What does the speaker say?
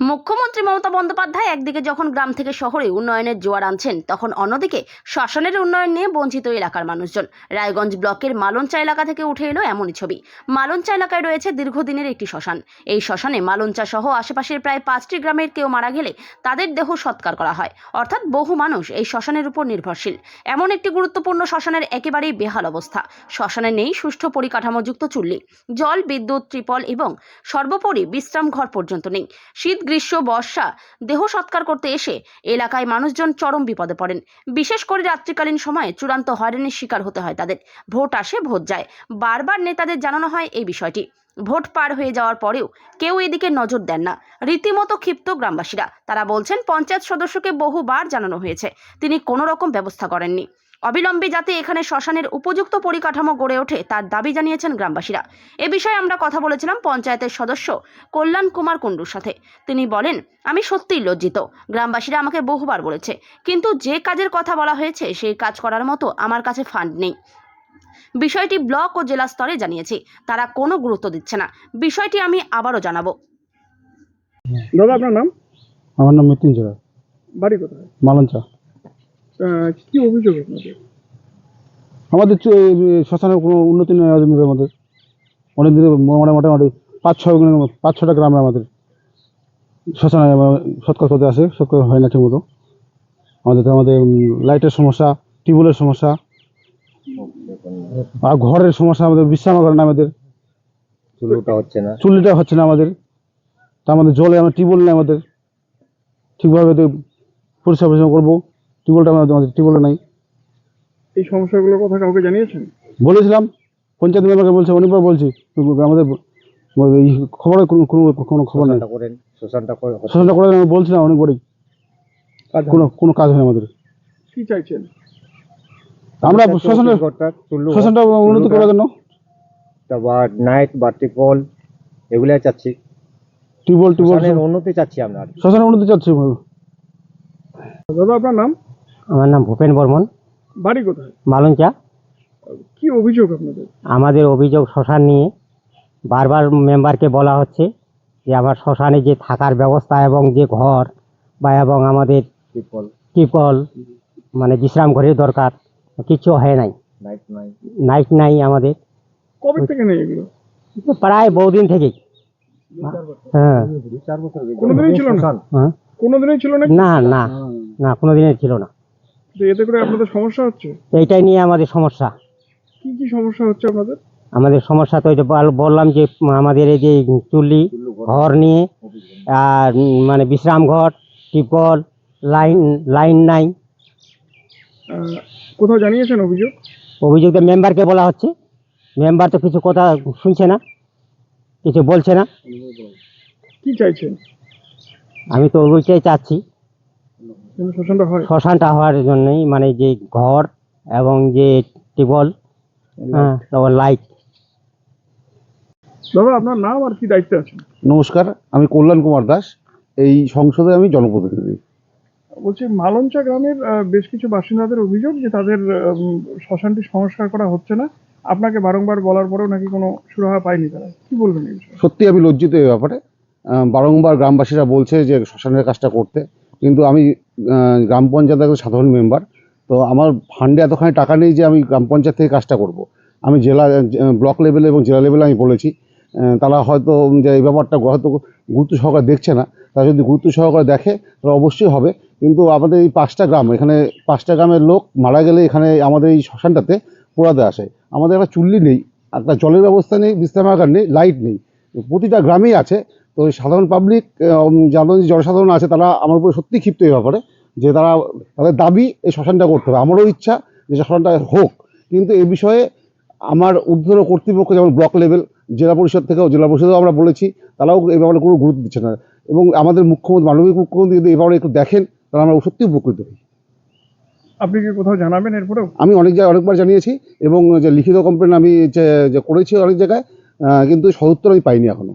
মুখ্যমন্ত্রী মমতা বন্দ্যোপাধ্যায় একদিকে যখন গ্রাম থেকে শহরে উন্নয়নের জোয়ার আনছেন, তখন অন্যদিকে শ্মশানের উন্নয়ন নিয়ে বঞ্চিত এলাকার মানুষজন। রায়গঞ্জ ব্লকের মালঞ্চা এলাকা থেকে উঠে এলো এমনই ছবি। মালঞ্চা এলাকায় রয়েছে দীর্ঘদিনের একটি শ্মশান। এই শ্মশানে মালঞ্চা সহ আশেপাশের প্রায় পাঁচটি গ্রামের কেউ মারা গেলে তাদের দেহ সৎকার করা হয়। অর্থাৎ বহু মানুষ এই শ্মশানের উপর নির্ভরশীল। এমন একটি গুরুত্বপূর্ণ শ্মশানের একেবারেই বেহাল অবস্থা। শ্মশানে নেই সুষ্ঠু পরিকাঠামোযুক্ত চুল্লি। জল, বিদ্যুৎ, ত্রিপল এবং সর্বোপরি বিশ্রাম ঘর পর্যন্ত নেই। শীত গ্রীষ্ম, বর্ষা, দেহ সৎকার করতে এসে এলাকায় মানুষজন চরম বিপদে পড়েন। বিশেষ করে রাত্রিকালীন সময়ে চূড়ান্ত হয়রানির শিকার হতে হয় তাদের। ভোট আসে, ভোট যায়। বারবার নেতাদের জানানো হয় এই বিষয়টি। ভোট পার হয়ে যাওয়ার পরেও কেউ এদিকে নজর দেন না। রীতিমতো ক্ষিপ্ত গ্রামবাসীরা। তারা বলছেন, পঞ্চায়েত সদস্যকে বহুবার জানানো হয়েছে। তিনি কোনো রকম ব্যবস্থা করেননি। অবিলম্বে যাতে এখানে শ্মশানের উপযুক্ত পরিকাঠামো গড়ে ওঠে তার দাবি জানিয়েছেন গ্রামবাসীরা। এ বিষয়ে আমরা কথা বলেছিলাম পঞ্চায়েতের সদস্য কল্যাণ কুমার কুণ্ডুর সাথে। তিনি বলেন আমি সত্যিই লজ্জিত। গ্রামবাসীরা আমাকে বহুবার বলেছে কিন্তু যে কাজের কথা বলা হয়েছে সেই কাজ করার মতো আমার কাছে ফান্ড নেই। বিষয়টি ব্লক ও জেলা স্তরে জানিয়েছি তারা কোনো গুরুত্ব দিচ্ছে না। বিষয়টি আমি আবারও জানাব। দাদা আপনার নাম? আমার নাম মৃত্যুঞ্জয় বাড়ি কোথায়? মালঞ্চা। কি অভিযোগ আপনাদের? আমাদের শ্মশানের কোনো উন্নতি নেই আমাদের আমাদের অনেক দিনে মানে মোটামুটি পাঁচ ছয় পাঁচ ছটা গ্রামে আমাদের শ্মশানে সৎকার করতে আসে সৎকার হয় না ঠিক মতো। আমাদের তো আমাদের লাইটের সমস্যা টিউবওয়েলের সমস্যা আর ঘরের সমস্যা আমাদের বিশ্রাম করে না আমাদের। চুলোটা হচ্ছে না। চুল্লিটা হচ্ছে না আমাদের। তা আমাদের জলে আমার টিউবওয়েল নেই আমাদের। ঠিকভাবে পরিষ্কার পরিষ্কার করব। টিউবওয়েলটা আমাদের নাই। এই সমস্যাগুলোর কথা কাউকে জানিয়েছেন? বলেছিলাম পঞ্চায়েত মেম্বারকে বলছে অনেকবার বলছি আমাদের এই খবরের কোনো কোনো খবর নেই। শ্মশানটা করেন করে আমি বলছিলাম অনেকবারই। কোনো কোনো কাজ হয় আমাদের। কি চাইছেন? আমরা শ্মশানটা উন্নতি করার জন্য। বা নাইট বা ট্রিপল এগুলাই চাচ্ছি। টিউবওয়েল টিউবওয়েল উন্নতি চাচ্ছি আমরা। শ্মশানের উন্নতি চাচ্ছি। দাদা আপনার নাম? আমার নাম ভূপেন বর্মন। বাড়ি কোথায়? মালঞ্চা। কি অভিযোগ আপনাদের? আমাদের অভিযোগ শ্মশান নিয়ে বারবার মেম্বারকে বলা হচ্ছে যে আমার শ্মশানে যে থাকার ব্যবস্থা এবং যে ঘর বা এবং আমাদের ট্রিপল টিপল মানে বিশ্রাম ঘরের দরকার কিছু হয় নাই। নাইট নাই। আমাদের। কবে থেকে নেই এগুলো? প্রায় বহুদিন থেকেই। হ্যাঁ। চার কোনোদিনই ছিল না? হ্যাঁ। কোনোদিনই ছিল না না না না কোনো দিনের ছিল না। তো এতে করে আপনাদের সমস্যা হচ্ছে? এইটাই নিয়ে আমাদের সমস্যা। কি কি সমস্যা হচ্ছে আপনাদের? আমাদের সমস্যা তো ওই যে বল- বললাম যে আমাদের এই যে চুল্লি ঘর নিয়ে আর মানে বিশ্রাম ঘর টিপল লাইন লাইন নাই। আহ, কোথাও জানিয়েছেন অভিযোগ? অভিযোগ তো মেম্বারকে বলা হচ্ছে। মেম্বার তো কিছু কথা শুনছে না কিছু বলছে না। কি চাইছেন? আমি তো ওইটাই চাচ্ছি। শ্মশানটা হয়। শ্মশানটা হওয়ার জন্যই মানে যে ঘর এবং যে টিবল হ্যাঁ তারপর লাইট দাদা আপনার নাম আর কি দায়িত্বে আছে নমস্কার আমি কল্যাণ কুমার দাস। এই সংসদে আমি জনপ্রতিনিধি। বলছি মালঞ্চা গ্রামের বেশ কিছু বাসিন্দাদের অভিযোগ যে তাদের শ্মশানটি সংস্কার করা হচ্ছে না। আপনাকে বারংবার বলার পরেও নাকি কোনো সুরাহা পায়নি তারা। কি বলবেন এই বিষয়ে? সত্যি আমি লজ্জিত এই ব্যাপারে। বারংবার গ্রামবাসীরা বলছে যে শ্মশানের কাজটা করতে। কিন্তু আমি গ্রাম পঞ্চায়েত একজন সাধারণ মেম্বার তো আমার ফান্ডে এতখানি টাকা নেই যে আমি গ্রাম পঞ্চায়েত থেকে কাজটা করব। আমি জেলা ব্লক লেভেলে এবং জেলা লেভেলে আমি বলেছি তারা হয়তো যে এই ব্যাপারটা হয়তো গুরুত্ব সহকারে দেখছে না, তারা যদি গুরুত্ব সহকারে দেখে, তাহলে অবশ্যই হবে। কিন্তু আমাদের এই পাঁচটা গ্রাম, এখানে পাঁচটা গ্রামের লোক মারা গেলে এখানে আমাদের এই শ্মশানটাতে পোড়াতে আসে। আমাদের একটা চুল্লি নেই, একটা জলের ব্যবস্থা নেই, বিশ্রামাগার নেই লাইট নেই। প্রতিটা গ্রামেই আছে তো সাধারণ পাবলিক যাদের জনসাধারণ আছে তারা আমার উপরে সত্যি ক্ষিপ্ত এই ব্যাপারে যে তারা তাদের দাবি এই শ্মশানটা করতে হবে। আমারও ইচ্ছা যে শ্মশানটা হোক। কিন্তু এ বিষয়ে আমার ঊর্ধ্বতন কর্তৃপক্ষ যেমন ব্লক লেভেল জেলা পরিষদ থেকেও জেলা পরিষদেও আমরা বলেছি তারাও এই ব্যাপারে কোনো গুরুত্ব দিচ্ছে না। এবং আমাদের মুখ্যমন্ত্রী মানবিক মুখ্যমন্ত্রী যদি এই ব্যাপারে একটু দেখেন তাহলে আমরা সত্যি উপকৃত হই। আপনি কি কোথাও জানাবেন এরপরে আমি অনেক জায়গায় অনেকবার জানিয়েছি এবং যে লিখিত কমপ্লেন আমি যে করেছি অনেক জায়গায় কিন্তু সদুত্তর আমি পাইনি এখনও।